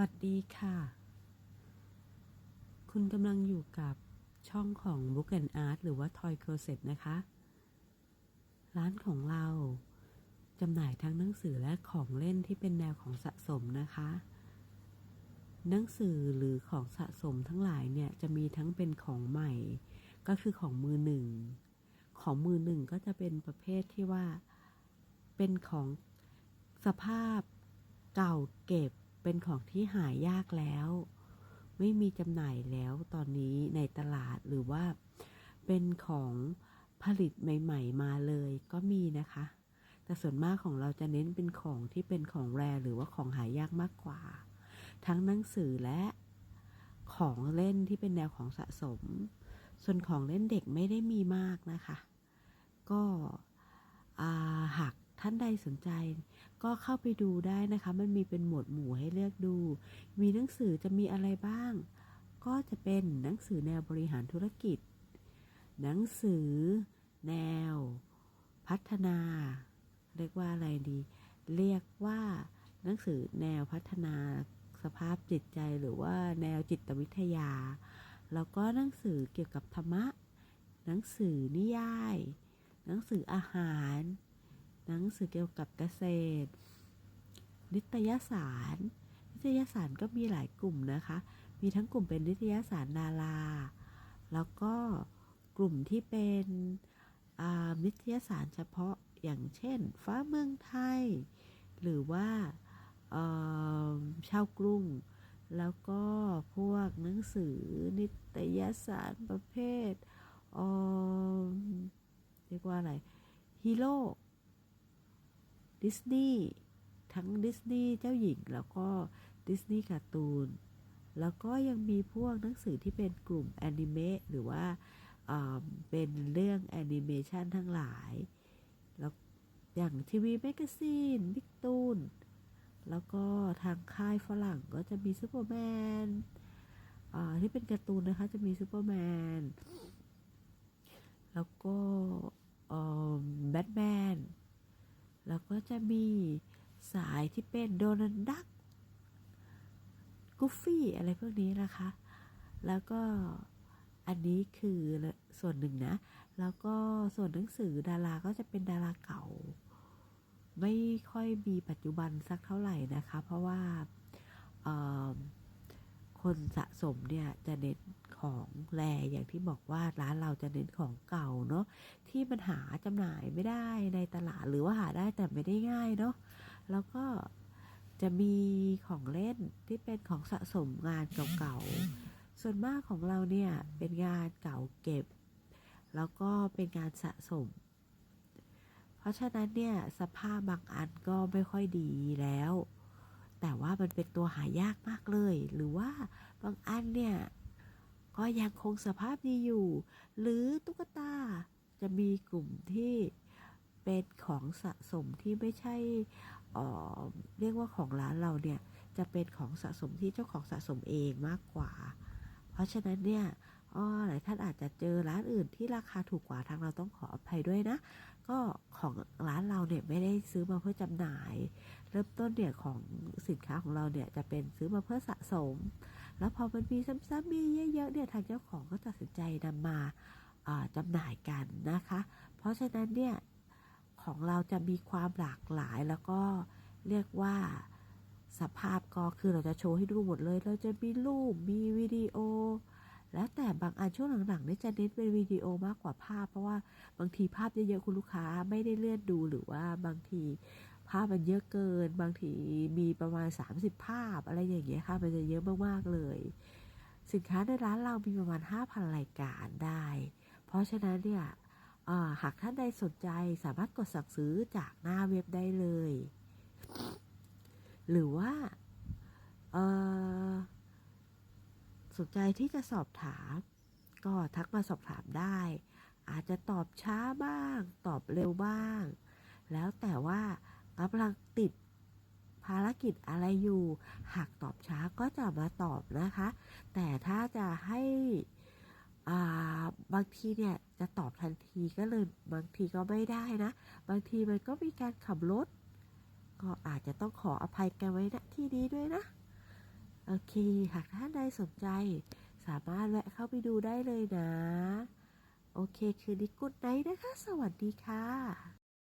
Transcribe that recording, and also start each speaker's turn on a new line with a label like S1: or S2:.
S1: วัสดีค่ะ คุณกำลังอยู่กับช่องของ Book and Art หรือว่า Toy Closet นะคะ ร้านของเราจำหน่ายทั้งหนังสือและของเล่นที่เป็นแนวของสะสมนะคะ หนังสือหรือของสะสมทั้งหลายเนี่ย จะมีทั้งเป็นของใหม่ ก็คือของมือหนึ่ง ของมือหนึ่งก็จะเป็นประเภทที่ว่า เป็นของสภาพเก่าเก็บ เป็นของที่หายากแล้ว ไม่มีจำหน่ายแล้วตอนนี้ในตลาดหรือว่า เป็นของผลิตใหม่ ๆ มาเลยก็มีนะคะ แต่ส่วนมากของเราจะเน้นเป็นของที่เป็นของแรหรือว่าของหายากมากกว่า ทั้งหนังสือและของเล่นที่เป็นแนวของสะสม ส่วนของเล่นเด็กไม่ได้มีมากนะคะ ก็หาก ท่านใดสนใจก็เข้าไปดูได้นะคะ มันมีเป็นหมวดหมู่ให้เลือกดู มีหนังสือจะมีอะไรบ้าง ก็จะเป็นหนังสือแนวบริหารธุรกิจ หนังสือ แนว พัฒนา เรียกว่าอะไรดี เรียกว่า หนังสือแนวพัฒนาสภาพจิตใจหรือว่าแนวจิตวิทยา แล้วก็หนังสือเกี่ยวกับธรรมะ หนังสือนิยาย หนังสืออาหาร หนังสือเกี่ยวกับเกษตร นิตยสาร นิตยสารก็มีหลายกลุ่มนะคะ มีทั้งกลุ่มเป็นนิตยสารดารา แล้วก็กลุ่มที่เป็นนิตยสารเฉพาะอย่างเช่น ฟ้าเมืองไทย หรือว่าเอ่อชาวกรุง แล้วก็พวกหนังสือนิตยสารประเภทเอ่อเรียกว่าอะไรฮีโร่ ดิสนีย์ทั้งดิสนีย์เจ้าหญิงแล้วก็ดิสนีย์การ์ตูน แล้วก็ยังมีพวกหนังสือที่เป็นกลุ่มแอนิเมะหรือว่าเป็นเรื่องแอนิเมชันทั้งหลาย แล้วอย่างทีวีแมกกาซีนบิ๊กตูน แล้วก็ทางค่ายฝรั่งก็จะมีซูเปอร์แมนที่เป็นการ์ตูนนะคะจะมีซูเปอร์แมน แล้วก็แบทแมน ก็จะมีสายที่เป็นโดนัลดักกูฟี่อะไรพวกนี้นะคะ แล้วก็อันนี้คือส่วนหนึ่งนะ แล้วก็ส่วนหนังสือดาราก็จะเป็นดาราเก่า ไม่ค่อยมีปัจจุบันสักเท่าไหร่นะคะ เพราะว่า คนสะสมเนี่ยจะเน้นของแรอย่างที่บอกว่าร้านเราจะเน้นของเก่าเนาะที่มันหาจำหน่ายไม่ได้ในตลาดหรือว่าหาได้แต่ไม่ได้ง่ายเนาะแล้วก็จะมีของเล่นที่เป็นของสะสมงานเก่าๆ ส่วนมากของเราเนี่ยเป็นงานเก่าเก็บ แล้วก็เป็นงานสะสม เพราะฉะนั้นเนี่ยสภาพบางอันก็ไม่ค่อยดีแล้ว แต่ว่ามันเป็นตัวหายากมากเลย หรือว่าบางอันเนี่ยก็ยังคงสภาพดีอยู่ หรือตุ๊กตาจะมีกลุ่มที่เป็นของสะสมที่ไม่ใช่เออเรียกว่าของร้านเราเนี่ยจะเป็นของสะสมที่เจ้าของสะสมเองมากกว่า เพราะฉะนั้นเนี่ย อ๋อหลายท่านอาจจะเจอร้านอื่นที่ราคาถูกกว่าทางเราต้องขออภัยด้วยนะ ก็ของร้านเราเนี่ยไม่ได้ซื้อมาเพื่อจำหน่าย เริ่มต้นเนี่ยของสินค้าของเราเนี่ยจะเป็นซื้อมาเพื่อสะสม แล้วพอมันมีซ้ำๆมีเยอะๆเนี่ยทางเจ้าของก็ตัดสินใจนำมาอ่าจำหน่ายกันนะคะ เพราะฉะนั้นเนี่ยของเราจะมีความหลากหลายแล้วก็เรียกว่าสภาพก็คือเราจะโชว์ให้ดูหมดเลย เราจะมีรูป มีวิดีโอ แล้วแต่บางอันช่วงหลังๆนี่จะเน้นเป็นวิดีโอมากกว่าภาพ เพราะว่าบางทีภาพเยอะๆคุณลูกค้าไม่ได้เลื่อนดูหรือว่าบางทีภาพมันเยอะเกิน บางทีมีประมาณ 30 ภาพ อะไรอย่างเงี้ยค่ะมันจะเยอะมากๆเลย สินค้าในร้านเรามีประมาณ 5,000 รายการได้ เพราะฉะนั้นเนี่ยหากท่านใดสนใจสามารถกดสั่งซื้อจากหน้าเว็บได้เลย หรือว่าเออ สนใจที่จะสอบถาม ก็ทักมาสอบถามได้ อาจจะตอบช้าบ้าง ตอบเร็วบ้าง แล้วแต่ว่ากำลังติดภารกิจอะไรอยู่ หากตอบช้าก็จะมาตอบนะคะ แต่ถ้าจะให้อ่าบางทีเนี่ยจะตอบทันทีก็เลยบางทีก็ไม่ได้นะ บางทีมันก็มีการขับรถ ก็อาจจะต้องขออภัยกันไว้ณที่นี้ด้วยนะ โอ
S2: เค หากท่านใดสนใจ สามารถแวะเข้าไปดูได้เลยนะ โอเค คืนนี้กุดไนท์นะคะ สวัสดีค่ะ